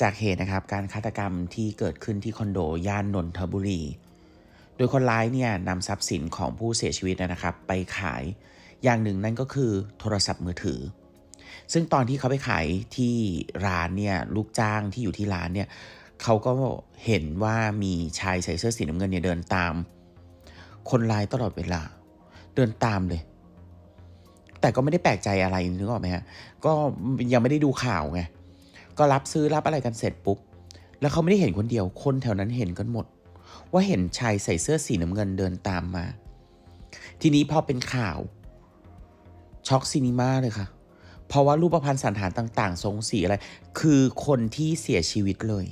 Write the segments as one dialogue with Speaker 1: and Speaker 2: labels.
Speaker 1: จากเหตุนะครับการฆาตกรรมที่เกิดขึ้นที่คอนโดย่านนนทบุรี โดยคนร้ายเนี่ยนำทรัพย์สินของผู้เสียชีวิตนะครับ ไปขายอย่างหนึ่งนั่นก็คือโทรศัพท์มือถือ ซึ่งตอนที่เขาไปขายที่ร้านเนี่ยลูกจ้างที่อยู่ที่ร้านเนี่ยเขาก็เห็นว่ามีชายใส่เสื้อสีน้ำเงินเนี่ยเดินตาม คนร้ายตลอดเวลา เดินตามเลย แต่ก็ไม่ได้แปลกใจอะไรนึกออกไหมฮะก็ยังไม่ได้ดูข่าวไง ก็รับซื้อรับอะไรกันเสร็จปุ๊บ แล้วเขาไม่ได้เห็นคนเดียว คนแถวนั้นเห็นกันหมด ว่าเห็นชายใส่เสื้อสีน้ำเงินเดินตามมา ทีนี้พอเป็นข่าว ช็อกซีนีมาเลยค่ะ เพราะว่ารูปพรรณสันฐานต่างๆ ทรงสีอะไร คือคนที่เสียชีวิตเลย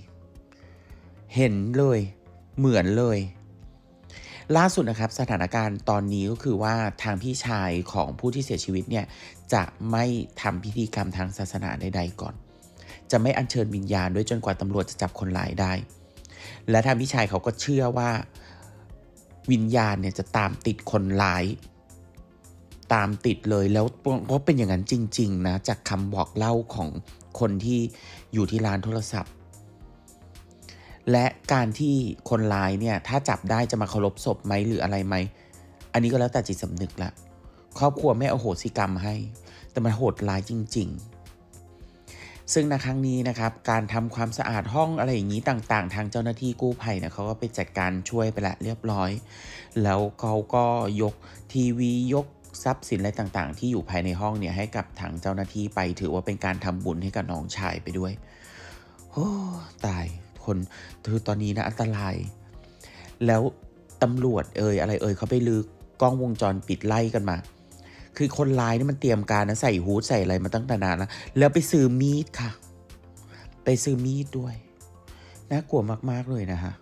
Speaker 1: เห็นเลย เหมือนเลย ล่าสุดนะครับสถานการณ์ตอนนี้ก็คือว่าทางพี่ชายของผู้ที่เสียชีวิตเนี่ยจะไม่ทำพิธีกรรมทางศาสนาใดๆก่อน จะไม่อัญเชิญวิญญาณด้วยจนกว่าตำรวจจะจับคนร้ายได้ และทางพี่ชายเขาก็เชื่อว่าวิญญาณเนี่ยจะตามติดคนร้าย ตามติดเลยแล้วก็เป็นอย่างนั้นจริง ๆ นะ จากคำบอกเล่าของคนที่อยู่ที่ร้านโทรศัพท์ และการที่คนร้ายเนี่ยถ้าจับได้จะมาเคารพศพไหมหรืออะไรไหม อันนี้ก็แล้วแต่จิตสำนึกละครอบครัวไม่เอาโหสิกรรมให้ แต่มันโหดร้ายจริง ๆ ซึ่งในครั้งนี้นะครับการทำความสะอาดห้องอะไรอย่างนี้ต่างๆ ทางเจ้าหน้าที่กู้ภัยเนี่ยเขาก็ไปจัดการช่วยไปละเรียบร้อย แล้วเขาก็ยกทีวียกทรัพย์สินอะไรต่างๆ ที่อยู่ภายในห้องเนี่ยให้กับทางเจ้าหน้าที่ไปถือว่าเป็นการทำบุญให้กับน้องชายไปด้วยโอ้ตายคนคือตอนนี้นะอันตราย แล้วตำรวจเอ่ยอะไรเอ่ยเขาไปลือกล้องวงจรปิดไล่กันมา คือคนร้ายนี่มันเตรียมการนะใส่ฮูดใส่อะไรมาตั้งแต่นานแล้วแล้วไปซื้อมีดค่ะ ไปซื้อมีดด้วยน่ากลัวมากๆเลยนะฮะ